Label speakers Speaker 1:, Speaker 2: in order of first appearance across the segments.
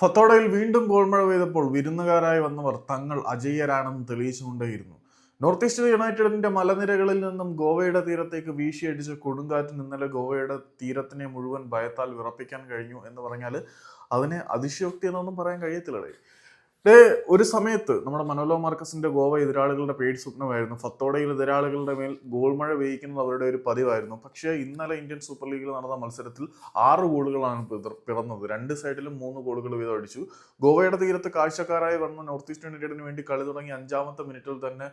Speaker 1: ഫത്തോഡയിൽ വീണ്ടും ഗോൾമഴ പെയ്തപ്പോൾ വിരുന്നുകാരായി വന്നവർ തങ്ങൾ അജയ്യരാണെന്ന് തെളിയിച്ചുകൊണ്ടേയിരുന്നു. North east യുണൈറ്റഡിന്റെ മലനിരകളിൽ നിന്നും ഗോവയുടെ തീരത്തേക്ക് വീശിയടിച്ച കൊടുങ്കാറ്റിന് ഇന്നലെ ഗോവയുടെ തീരത്തിനെ മുഴുവൻ ഭയത്താൽ വിറപ്പിക്കാൻ കഴിഞ്ഞു എന്ന് പറഞ്ഞാൽ അതിനെ അതിശയോക്തി എന്നൊന്നും പറയാൻ കഴിയത്തില്ലടേ. ഡേ ഒരു സമയത്ത് നമ്മുടെ മനോലോ മാർക്കസിന്റെ ഗോവ എതിരാളികളുടെ പേടി സ്വപ്നമായിരുന്നു. ഫത്തോടയിൽ എതിരാളികളുടെ മേൽ ഗോൾ മഴ പെയ്യിക്കുന്നത് അവരുടെ ഒരു പതിവായിരുന്നു. പക്ഷേ ഇന്നലെ ഇന്ത്യൻ സൂപ്പർ ലീഗിൽ നടന്ന മത്സരത്തിൽ ആറ് ഗോളുകളാണ് പിറന്നത്. രണ്ട് സൈഡിലും മൂന്ന് ഗോളുകൾ വീതം അടിച്ചു ഗോവയുടെ തീരത്ത് കാഴ്ചക്കാരായി വന്ന നോർത്ത് ഈസ്റ്റ് യുണൈറ്റഡിന് വേണ്ടി കളി തുടങ്ങി അഞ്ചാമത്തെ മിനിറ്റിൽ തന്നെ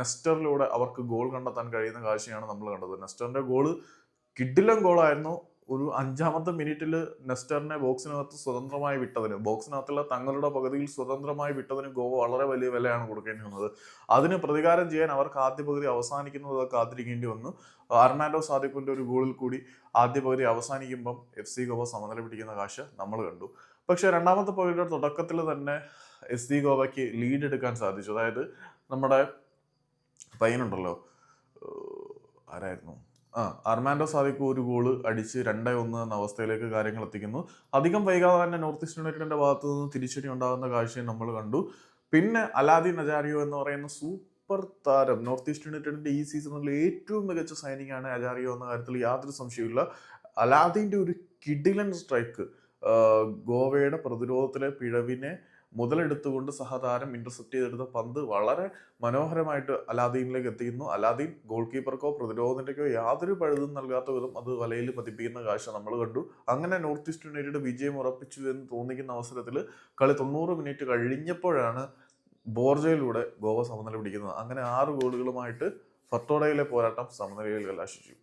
Speaker 1: നെസ്റ്ററിലൂടെ അവർക്ക് ഗോൾ കണ്ടെത്താൻ കഴിയുന്ന കാഴ്ചയാണ് നമ്മൾ കണ്ടത്. നെസ്റ്ററിന്റെ ഗോൾ കിഡിലം ഗോളായിരുന്നു. ഒരു അഞ്ചാമത്തെ മിനിറ്റിൽ നെസ്റ്ററിനെ ബോക്സിനകത്ത് സ്വതന്ത്രമായി വിട്ടതിന് ബോക്സിനകത്തുള്ള തങ്ങളുടെ പകുതിയിൽ സ്വതന്ത്രമായി വിട്ടതിന് ഗോവ വളരെ വലിയ വിലയാണ് കൊടുക്കേണ്ടി വന്നത്. അതിന് പ്രതികാരം ചെയ്യാൻ അവർക്ക് ആദ്യ പകുതി അവസാനിക്കുന്നത് കാത്തിരിക്കേണ്ടി വന്നു. അർണാൻഡോ സാദിക്കുന്റെ ഒരു ഗോളിൽ കൂടി ആദ്യ പകുതി അവസാനിക്കുമ്പം എഫ് സി ഗോവ സമനില പിടിക്കുന്ന കാശ് നമ്മൾ കണ്ടു. പക്ഷേ രണ്ടാമത്തെ പകുതിയുടെ തുടക്കത്തിൽ തന്നെ എസ് സി ഗോവയ്ക്ക് ലീഡ് എടുക്കാൻ സാധിച്ചു. അതായത് നമ്മുടെ പയ്യനുണ്ടല്ലോ ആരായിരുന്നു? ആ അർമാൻഡോ സാദിക്കു ഒരു ഗോൾ അടിച്ച് രണ്ടേ ഒന്ന് എന്ന അവസ്ഥയിലേക്ക് കാര്യങ്ങൾ എത്തിക്കുന്നു. അധികം വൈകാതെ തന്നെ നോർത്ത് ഈസ്റ്റ് യുണൈറ്റഡിന്റെ ഭാഗത്തു നിന്ന് തിരിച്ചടി ഉണ്ടാകുന്ന കാഴ്ചയും നമ്മൾ കണ്ടു. പിന്നെ അലാദി നജാരിയോ എന്ന് പറയുന്ന സൂപ്പർ താരം നോർത്ത് ഈസ്റ്റ് യുണൈറ്റഡിന്റെ ഈ സീസണിൽ ഏറ്റവും മികച്ച സൈനിങ് ആണ് അജാരിയോ എന്ന കാര്യത്തിൽ യാതൊരു സംശയമില്ല അലാദിന്റെ ഒരു കിഡിലൻ സ്ട്രൈക്ക് ഗോവയുടെ പ്രതിരോധത്തിലെ പിഴവിനെ മുതലെടുത്തുകൊണ്ട് സഹതാരം ഇന്റർസെപ്റ്റ് ചെയ്തെടുത്ത പന്ത് വളരെ മനോഹരമായിട്ട് അലാദീനിലേക്ക് എത്തിക്കുന്നു അലാദീൻ ഗോൾ കീപ്പർക്കോ പ്രതിരോധത്തിന്റെക്കോ യാതൊരു പഴുതും നൽകാത്ത വിധം അത് വലയിൽ പതിപ്പിക്കുന്ന കാഴ്ച നമ്മൾ കണ്ടു. അങ്ങനെ നോർത്ത് ഈസ്റ്റ് യുണൈറ്റഡ് വിജയം ഉറപ്പിച്ചു എന്ന് തോന്നിക്കുന്ന അവസരത്തിൽ കളി തൊണ്ണൂറ് മിനിറ്റ് കഴിഞ്ഞപ്പോഴാണ് ബോർജയിലൂടെ ഗോവ സമനില പിടിക്കുന്നത്. അങ്ങനെ ആറ് ഗോളുകളുമായിട്ട് ഫത്തോഡയിലെ പോരാട്ടം സമനിലയിൽ കലാശിച്ചു.